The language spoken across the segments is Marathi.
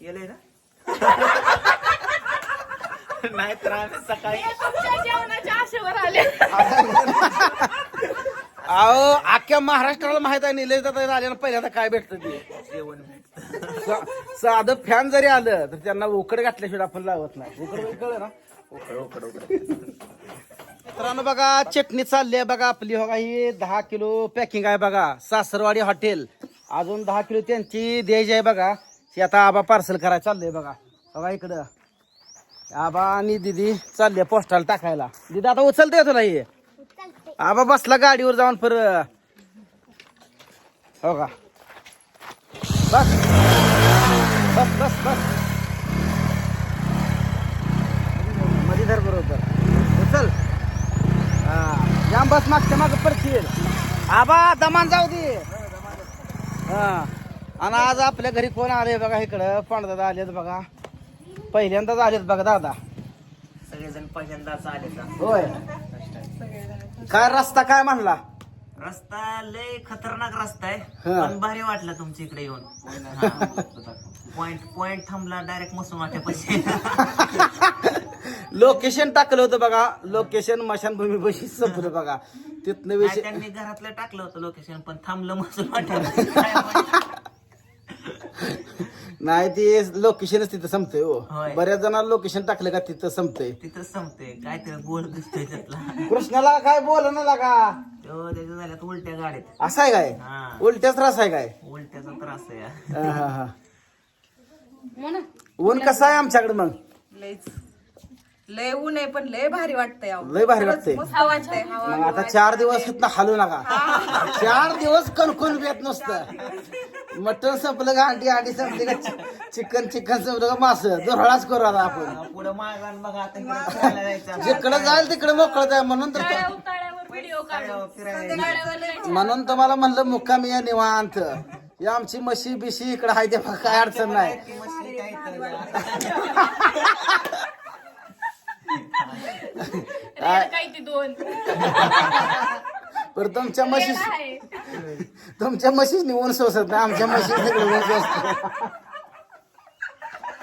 केलंय ना? नाही तर आम्ही सकाळी तुमच्या जेवणाच्या आशेवर आले. अहो अख्ख्या महाराष्ट्राला माहीत आहे निलेश दादा आल्यानं पहिल्यांदा काय भेटतं ते? जेवण भेटतं. सा- साधं फॅन जरी आलं तर त्यांना उकड घातल्याशिवाय आपण लावत नाही. उकड कळलं ना? उकड उकड उकड. मित्रांनो बघा चटणी चालली आहे बघा आपली. बघा ही दहा किलो पॅकिंग आहे बघा. सासरवाडी हॉटेल. अजून दहा किलो त्यांची द्यायची आहे बघा. ती आता आबा पार्सल करायला चाललंय बघा. बघा इकडं. आबा आणि दिदी चालले पोस्टाला टाकायला. दिदी आता उचलते तुला हे? आबा बसला गाडीवर जाऊन पर हो का? बस. बस बस बस. मध्ये धर बरोबर. उचल. हा. जाम बस मागच्या माग पडशील. आबा दमान जाऊ दे. हा. आणि आज आपल्या घरी कोण आले बघा इकडं? पांडदादा आलेत बघा. पहिल्यांदाच आलेत बघा दादा. सगळेजण पहिल्यांदाच आले होय. काय रस्ता काय म्हणला? रस्ता लय खतरनाक रस्ता आहे हा. पण भारी वाटलं तुमच्या इकडे येऊन. पॉइंट पॉइंट थांबला डायरेक्ट मसून वाट्यापाशी लोकेशन टाकलं होतं बघा. लोकेशन मशानभूमी बशी संपलं बघा. तिथनं विषय त्यांनी घरातलं टाकलं होतं लोकेशन पण थांबलं मसून वाट्यापाशी नाही ते लोकेशनच तिथं संपतंय हो. होय. बऱ्याच जणांना लोकेशन टाकलं का तिथं संपतंय. तिथं संपते काय ते गोल दिसतोय त्यातला. कृष्णाला काय बोल ना लागा तो त्याच्या झाल्यात उलट्या गाडीत. असं आहे काय? हा. उलट्याच त्रास आहे काय? उलट्याचा त्रास आहे. हा, हा, हा. ऊन कसं आहे आमच्याकडे मग? लयच. लय ऊन आहे पण लय भारी वाटतंय अहो. लय भारी वाटतंय. मस्त वाटतंय. हवा मग आता चार दिवस इथनं हलू नका. चार दिवस कणकण येत नसतं. मटण संपलं का अंडी अंडी संपली का चिकन चिकन संपलं का मास? दोरळाच करू आता आपण. पुढं मागान बघा आता इकडे फिरायला जायचं जिकडे जाईल तिकडे मोकळत आहे म्हणून तर उताळ्यावर व्हिडिओ काढू फिरायला जायचं. म्हणून तुम्हाला म्हणलं मुक्कामी या निवांत. या आमची म्हशी बिशी इकडे आहे ते काय अडचण नाही. काय काय ती दोन? पण तुमच्या म्हशी रेड आहे. तुमच्या म्हशीच निवून सोसत नाही आमच्या म्हशी तिकडे ऊन सोसत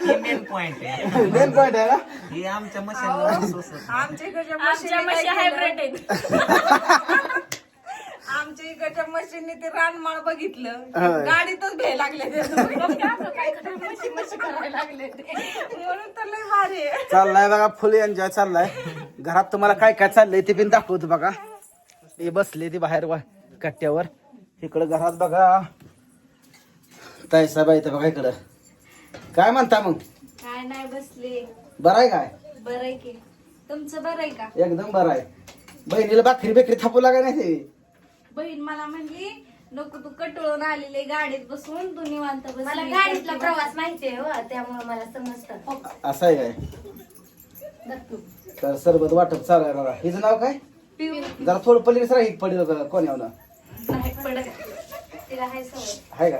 ही मेन पॉइंट आहे. मेन पॉइंट आहे ही आमच्या मशीन आमच्या इकडच्या आमच्या मशीनने म्हशी काय हायब्रिड? आहेत आमच्या इकडच्या मशीनने ते रानमाळ बघितलं. होय. गाडीतच भे लागले ते. काय काय करायला ते म्हणून तर लय भारी आहे. चाललाय बघा फुल एन्जॉय चाललाय. घरात तुम्हाला काय काय चाललंय ते पण दाखवतो बघा. ते बसले ते बाहेर वा- कट्ट्यावर. इकडं घरात बघा. तायसाहेब इथं बघा इकडं. काय म्हणता मग? काय नाही बसले. बरं आहे काय? बरं आहे की. तुमचं बरं आहे का? एकदम बरं आहे. बहिणीला भाकरी बेकरी थापू लागाय नाही ते. बहीण मला म्हणली नको तू कटळून आलेले गाडीत बसून तू निवांत बस मला गाडीतला प्रवास माहिती आहे हो त्यामुळे मला समजतं. असं आहे काय? तर सरबत वाटप चालू आहे बघा. हिचं नाव काय? जरा थोडं पलीकडे राहील पडेल का कोण्यावलं नाही पडत तिला हाय सवय. आहे का?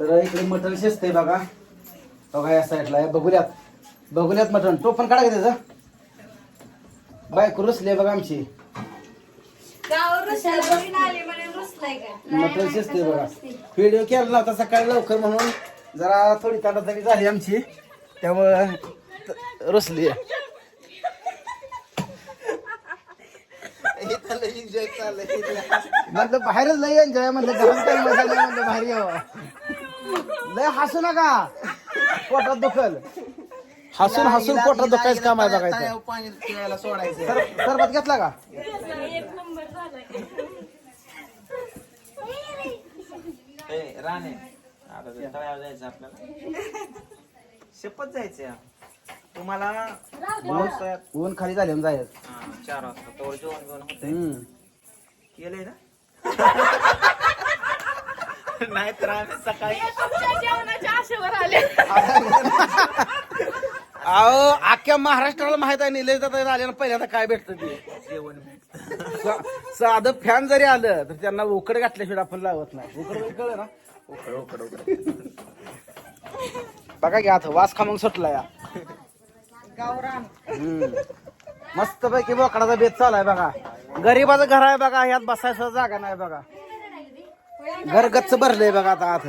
तर इकडे मटण शिजतंय बघा. बघा या साईडला. आहे बघूल्यात बघूल्यात मटण. तो पण काढा का त्याचा? बायको रुसली आहे बघा आमची. बघा. व्हिडिओ केला नव्हता सकाळी लवकर म्हणून जरा थोडी ताटातरी झाली आमची. त्यामुळं रुसली. म्हणलं बाहेरच लय एन्जॉय म्हणलं घरात काही मजा नाही म्हणलं बाहेर यावं. लय हसू नका. पोटात दुखल. हसून हसून पोटात दुखायचं काम आहे बघायचं. पाणी सोडायचं सर सरबत घेतला का एक नंबर झालाय ए, राणे. आता ते तळ्यावर जायचं आपल्याला. शपथ जायचं तुम्हाला पावसाळ्यात ऊन खाली झाले ना जायचं. हा, चार वाजता. तोवर जेवण घेऊन होतंय. हम्म. केलंय ना? नाही तर आम्ही सकाळी तुमच्या जेवणाच्या आशेवर आले. अहो अख्ख्या महाराष्ट्राला माहीत आहे निलेश दादा आल्यानं पहिल्यांदा काय भेटतं ते? जेवण भेटतं सा- साधं फॅन जरी आलं तर त्यांना उकड घातल्याशिवाय आपण लावत नाही. उकड कळलं ना? उकड उकड उकड. बघा की आता वास खा मग सुटला या. गावरान. मस्त पैकी बोकडाचा बेत चालाय बघा. गरीबाचं घर आहे बघा ह्यात बसायचं जागा नाही बघा. घर गच्च भरलंय बघा आता आत.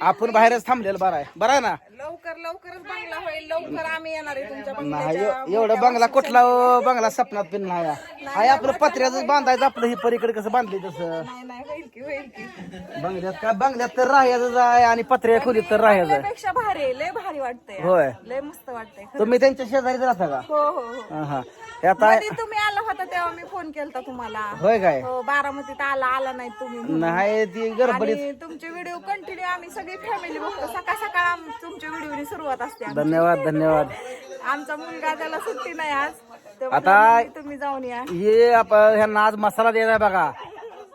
आपण बाहेरच थांबलेलं बरं आहे. बरं आहे ना? लवकर लवकरच बंगला होईल. लवकर आम्ही येणार आहे तुमच्या नाही बंगल्याच्या एव- एवढं बंगला कुठला हो, बंगला सपनात पिन नाही हाय आपलं पत्र्याच बांधायचं आपलं ही परीकडे कसं बांधले तसं. नाही नाही होईल की होईल की. बंगल्यात काय बंगल्यात तर राहायचं आहे आणि पत्र्या खोलीत तर राहायचं. पेक्षा भारी आहे लय भारी वाटतंय. होय. लय मस्त वाटतंय तुम्ही त्यांच्या शेजारीच राहता का? हो हो हो. हा हा. हे आता कधी तुम्ही आला होता तेव्हा मी फोन केलता तुम्हाला. होय काय? हो बारामतीत आला आला नाही तुम्ही म्हणून. नाही ती गडबडीत आणि तुमचे व्हिडिओ कंटिन्यू आम्ही सगळी फॅमिली बघतो. सकाळ सकाळ आम- तुमच्या व्हिडिओनी सुरुवात असते. धन्यवाद धन्यवाद. आमचा मुलगा त्याला सुट्टी नाही आज. आता- तुम्ही जाऊन या. हे आपण ह्यांना आज मसाला द्यायचा बघा.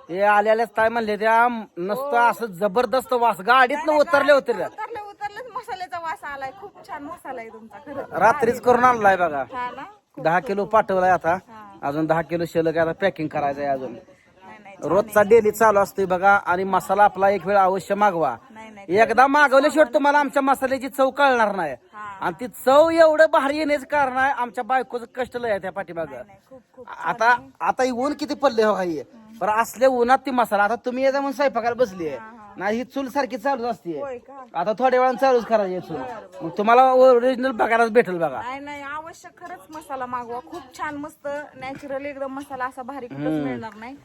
हे आल्याल्याच काय म्हणले त्या नुसतं असं जबरदस्त वास. गाडीतनं उतरले होते रे. उतरले उतरलेच मसाल्याचा वास आलाय. खूप छान मसाला आहे तुमचा रात्रीच करून आणलाय बघा. हा ना? दहा किलो पाठवलाय आता. अजून दहा किलो शिल्लक आहे, आता पॅकिंग करायचंय अजून. नाही नाही रोजचा डेली चालू असतोय बघा. आणि मसाला आपला एक वेळ अवश्य मागवा. नाही नाही एकदा मागवल्याशिवाय तुम्हाला आमच्या मसाल्याची चव कळणार नाही. आणि ती चव एवढं भारी येण्याचं कारण आहे आमच्या बायकोचं कष्ट लय आहे त्या पाठीमाग. खूप खूप आता आता ही ऊन किती पडले हो काही पण असल्या उन्हात ती मसाला आता तुम्ही येता म्हणून स्वयंपाकाला बसली आहे नाही ही चूल सारखी चालूच असते. होय का? आता थोड्या वेळानं चालूच करायची आहे चूल. मग तुम्हाला ओरिजिनल बघायलाच भेटेल बघा. नाही नाही आवश्यक खरंच मसाला मागवा. खूप छान मस्त नॅचरल एकदम मसाला असा भारी कुठंच मिळणार नाही.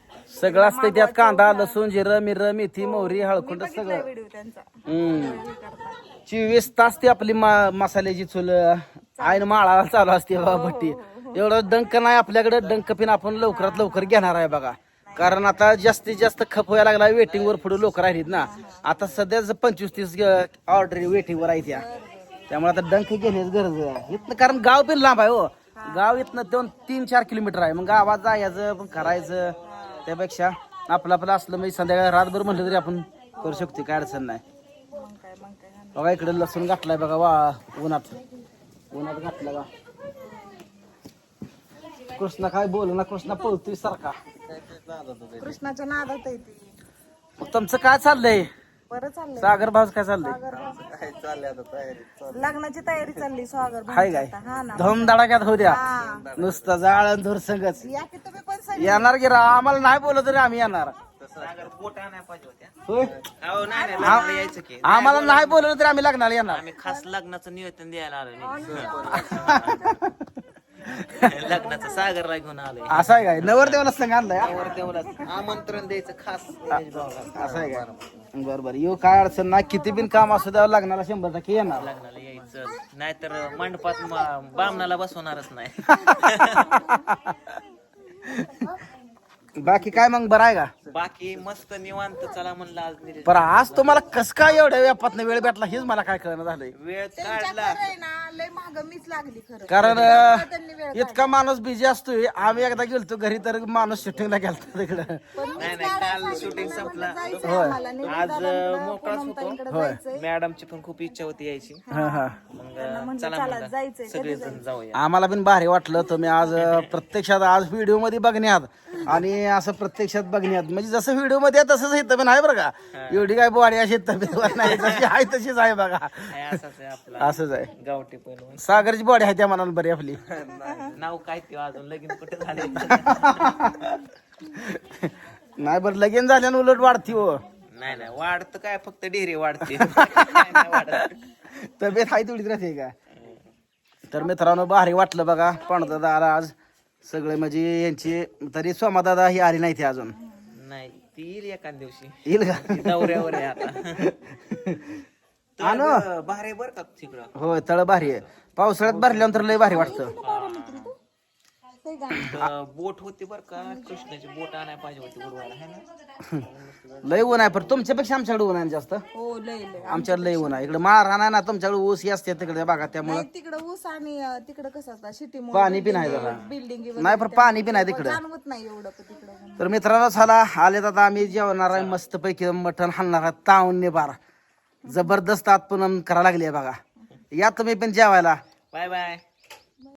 सगळं असतं त्यात कांदा लसूण जिरं मिरं मेथी मोहरी हळकुंड सगळं. व्हिडिओ त्यांचा. हम्म. हे करता. चोवीस तास ती आपली मा- मसाल्याची चूल आईन माळाला चालू असते बाबा भट्टी. एवढं डंक नाही आपल्याकडे डंक पिन आपण लवकरात लवकर घेणार आहे बघा. कारण आता जास्तीत जास्त खप व्हायला लागला वेटिंगवर पुढे लोक राहिलीत ना. आता सध्या पंचवीस तीस ऑर्डर वेटिंगवर आहे आहेत त्या त्यामुळे आता डंख घेण्याची गरज आहे. इथनं कारण गाव पण लांब आहे हो. गाव इथनं दोन तीन चार किलोमीटर आहे. मग गावात जायचं पण करायचं त्यापेक्षा आपलं आपलं असलं म्हणजे संध्याकाळी रातभर म्हटलं तरी आपण करू शकतो काय अडचण नाही. बघा इकडे लसूण घातलाय बघा वा उन्हात. उन्हात घातला का कृष्णा काय बोल ना कृष्णा पळतोय सारखा. कृष्णाच्या नादात आहे ती. मग तुमचं काय चाललंय? बरं चाललंय. सागर भाऊच काय चाललंय? लग्नाची तयारी चालली स्वागर हाय काय? हा ना. धम धडाक्यात होऊ द्या. हा. नुसतं जाळ आणि धूर संगच या की तुम्ही पण सगळे. येणार की राव? आम्हाला नाही बोलत तरी आम्ही येणार. सागर पोट आणायला पाहिजे होत्या. होय? हो नाही नाही लग्नाला यायचं की. आम्हाला नाही बोललं तरी आम्ही लग्नाला येणार. आम्ही खास लग्नाचं निवेदन द्यायला आलो लग्नाचं सागरला घेऊन आलोय. असं आहे काय? नवरदेवाला संग आणलाय? तेवढंच आमंत्रण द्यायचं खास असं आहे काय? बरं बरं. येऊ काय अडचण नाही. किती बिन काम असू द्यावं लागणार शंभर टक्के येणार. लग्नाला यायचं. नाहीतर मंडपात म- बामणाला बसवणारच नाही. बाकी काय मग? बरं आहे का? बाकी मस्त निवांत चला म्हणलं आज पण आज तुम्हाला कस काय एवढ्या व्यापात वेळ भेटला हेच मला काय कळणं झालंय. वेळ काढला. त्यांच्याकडे ना लय महाग मीच लागली खरं. कारण त्यांनी वेळ अं, इतका माणूस बिझी असतोय आम्ही एकदा गेलतो घरी तर माणूस शूटिंगला गेलतो तिकडं. नाही नाही काल शूटिंग संपला. होय. आज अं, मोकळाच होतो. होय. मॅडमची पण खूप इच्छा होती यायची. हा. हा मग अं, चला म्हणलं. सगळेजण जाऊया. आम्हाला पण भारी वाटलं तुम्ही आज अं, प्रत्यक्षात आज व्हिडिओमध्ये बघण्यात. आणि असं प्रत्यक्षात बघण्यात म्हणजे जसं व्हिडिओमध्ये आहे तसंच इथं पण आहे बरं का. एवढी काय बॉडी अशी तब्येत नाही जशी आहे तशीच आहे बघा. असंच आहे गावठी सागरची बॉडी आहे त्या मनाला बरी आपली. नाव काय ते अजून लगीन कुठे झाले नाही बरं लगीन झाल्यानं उलट वाढती हो. नाही नाही वाढत काय फक्त डेरी वाढते. काय नाही वाढत. तब्येत आहे तेवढीच राहते का? तर मित्रांनो भारी वाटलं बघा पाणदादा आला आज. सगळे म्हणजे यांची तरी सोमादादा ही आली नाही ती अजून. नाही ती येईल एका दिवशी. येईल का? ती दौऱ्यावर आहे आता. आणू. बर का तिकडं? होय तळ भारी आहे. पावसाळ्यात भरल्यानंतर लय भारी वाटतं. बोट होती बर का कृष्णाची बोट आणायला पाहिजे होती उडवायला है ना? लय ऊन आहे पण तुमच्यापेक्षा आमच्याकडे ऊन आहे जास्त. हो लय लय. आमच्याकडे लय ऊन आहे. इकडे माळरान आहे ना तुमच्याकडे ऊस ही असते तिकडे बघा त्यामुळे. तिकडं ऊस आणि तिकडं कसं असतं सिटी पाणी बी नाही जरा. बिल्डिंग नाही पण पाणी बी नाही तिकडे. जाणवत नाही एवढं पण तिकडं. तर मित्रांनो झाला आले तर आता आम्ही जेवणार आहे मस्त पैकी मटण हाणणार आहे तावून निबार. जबरदस्त आत्पन्न करायला लागली आहे बघा. या तुम्ही पण जेवायला. Bye bye.